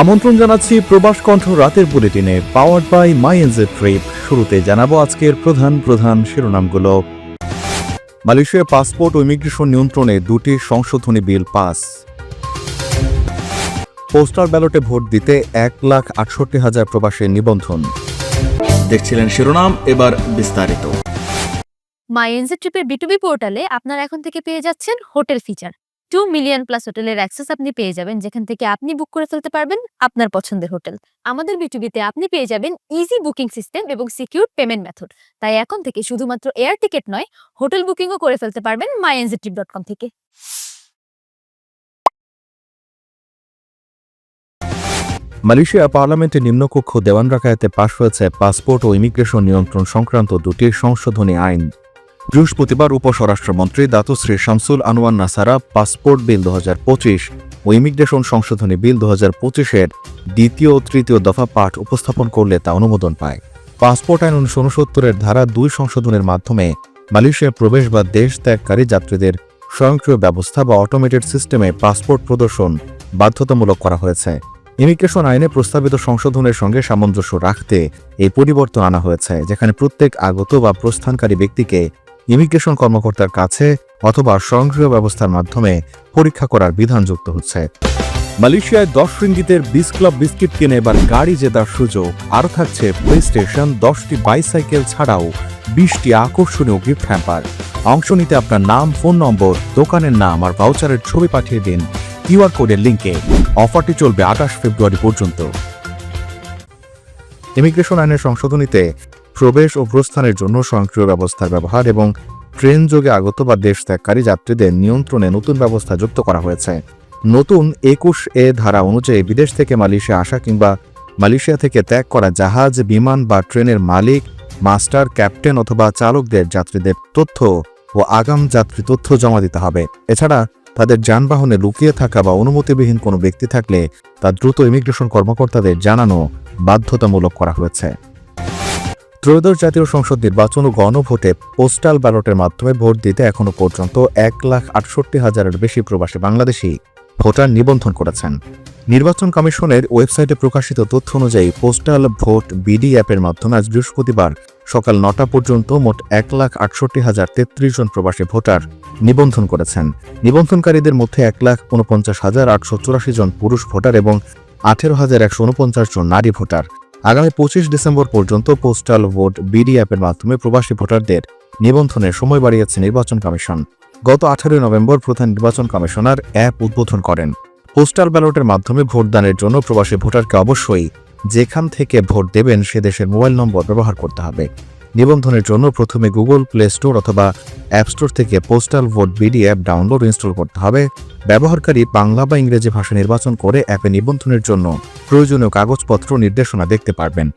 আমন্ত্রণ জানাচ্ছি প্রবাস কণ্ঠ রাতের বুলেটিনে powered by my NJ trip শুরুতে জানাব আজকের প্রধান প্রধান শিরোনামগুলো। মালয়েশিয়ার পাসপোর্ট ও ইমিগ্রেশন নিয়ন্ত্রণে দুটি সংশোধনী বিল পাস। পোস্টার ব্যালটে ভোট দিতে এক লাখ আটষট্টি হাজার প্রবাসের নিবন্ধন। দেখছিলেন শিরোনাম, এবার বিস্তারিত। মাই এনজে ট্রিপের বিটুবি পোর্টালে আপনারা এখন থেকে পেয়ে যাচ্ছেন hotel feature two million plus হোটেলের অ্যাক্সেস আপনি পেয়ে যাবেন, যেখান থেকে আপনি বুক করে ফেলতে পারবেন আপনার পছন্দের হোটেল আমাদের বিটুবিতে আপনি পেয়ে যাবেন ইজি বুকিং সিস্টেম এবং সিকিউর পেমেন্ট মেথড তাই এখন থেকে শুধুমাত্র এয়ার টিকিট নয় হোটেল বুকিংও করে ফেলতে পারবেন my NJ trip dot com থেকে। মালয়েশিয়া পার্লামেন্টের নিম্নকক্ষ দেওয়ান রাখায়াতে পাশ হয়েছে পাসপোর্ট ও ইমিগ্রেশন নিয়ন্ত্রণ সংক্রান্ত দুটি সংশোধনী আইন। বৃহস্পতিবার উপস্বরাষ্ট্রমন্ত্রী দাতুশ্রী শামসুল আনোয়ার নাসারা পাসপোর্ট বিল দু ও ইমিগ্রেশন সংশোধনী বিল দু পঁচিশের দ্বিতীয় ও তৃতীয় দফা পাঠ উপস্থাপন করলে তা অনুমোদন পায়। পাসপোর্ট আইন উনিশশো উনসত্তরের ধারা দুই সংশোধনের মাধ্যমে মালয়েশিয়া প্রবেশ বা দেশ ত্যাগকারী যাত্রীদের স্বয়ংক্রিয় ব্যবস্থা বা অটোমেটেড সিস্টেমে পাসপোর্ট প্রদর্শন বাধ্যতামূলক করা হয়েছে। ইমিগ্রেশন আইনে প্রস্তাবিত সংশোধনের সঙ্গে সামঞ্জস্য রাখতে এই পরিবর্তন আনা হয়েছে, যেখানে প্রত্যেক আগত বা প্রস্থানকারী ব্যক্তিকে ইমিগ্রেশন কর্মকর্তার কাছে অথবা স্বয়ংক্রিয় ব্যবস্থার মাধ্যমে পরীক্ষা করার বিধান যুক্ত হচ্ছে। মালয়েশিয়ায় দশ রিঙ্গিতের বিস ক্লাব বিস্কিট কিনে এবার গাড়ি জেতার সুযোগ। আরও থাকছে প্লে স্টেশন দশটি বাইসাইকেল ছাড়াও বিশটি আকর্ষণীয় গিফট হ্যাম্পার অংশ নিতে আপনার নাম ফোন নম্বর দোকানের নাম আর ভাউচারের ছবি পাঠিয়ে দিন কিউআর কোডের লিঙ্কে অফারটি চলবে আঠাশ ফেব্রুয়ারি পর্যন্ত। ইমিগ্রেশন আইনের সংশোধনীতে প্রবেশ ও প্রস্থানের জন্য স্বয়ংক্রিয় ব্যবস্থার ব্যবহার এবং ট্রেন যোগে আগত বা দেশ ত্যাগকারী যাত্রীদের নিয়ন্ত্রণে নতুন ব্যবস্থা যুক্ত করা হয়েছে। নতুন একুশ এ ধারা অনুযায়ী বিদেশ থেকে মালয়েশিয়া আসা কিংবা মালয়েশিয়া থেকে ত্যাগ করা জাহাজ, বিমান বা ট্রেনের মালিক, মাস্টার, ক্যাপ্টেন অথবা চালকদের যাত্রীদের তথ্য ও আগাম যাত্রী তথ্য জমা দিতে হবে। এছাড়া তাদের যানবাহনে লুকিয়ে থাকা বা অনুমতিবিহীন কোনো ব্যক্তি থাকলে তা দ্রুত ইমিগ্রেশন কর্মকর্তাদের জানানো বাধ্যতামূলক করা হয়েছে। ত্রয়োদশ জাতীয় সংসদ নির্বাচন ও গণভোটে পোস্টাল ব্যালটের মাধ্যমে ভোট দিতে এখনও পর্যন্ত এক লাখ আটষট্টি হাজারের বেশি প্রবাসী বাংলাদেশি ভোটার নিবন্ধন করেছেন। নির্বাচন কমিশনের ওয়েবসাইটে প্রকাশিত তথ্য অনুযায়ী পোস্টাল ভোট বিডি অ্যাপের মাধ্যমে আজ বৃহস্পতিবার সকাল নটা পর্যন্ত মোট এক লাখ আটষট্টি হাজার তেত্রিশ জন প্রবাসী ভোটার নিবন্ধন করেছেন। নিবন্ধনকারীদের মধ্যে এক লাখ উনপঞ্চাশ হাজার আটশো চুরাশি জন পুরুষ ভোটার এবং আঠেরো হাজার একশো উনপঞ্চাশ জন নারী ভোটার। আগামী পঁচিশ ডিসেম্বর পর্যন্ত পোস্টাল ভোট বিডি অ্যাপের মাধ্যমে প্রবাসী ভোটারদের নিবন্ধনের সময় বাড়িয়েছে নির্বাচন কমিশন। গত আঠারোই নভেম্বর প্রধান নির্বাচন কমিশনার অ্যাপ উদ্বোধন করেন। পোস্টাল ব্যালটের মাধ্যমে ভোটদানের জন্য প্রবাসী ভোটারকে অবশ্যই যেখান থেকে ভোট দেবেন সে দেশের মোবাইল নম্বর ব্যবহার করতে হবে। নিবন্ধনের জন্য প্রথমে গুগল প্লে স্টোর অথবা অ্যাপ স্টোর থেকে postal vote BD app download install করতে হবে। ব্যবহারকারী বাংলা বা ইংরেজি ভাষা নির্বাচন করে অ্যাপে নিবন্ধনের জন্য প্রয়োজনীয় কাগজপত্র নির্দেশনা দেখতে পারবেন।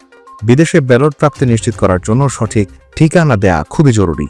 বিদেশে ব্যালট প্রাপ্তি নিশ্চিত করার জন্য সঠিক ঠিকানা দেয়া খুবই জরুরি।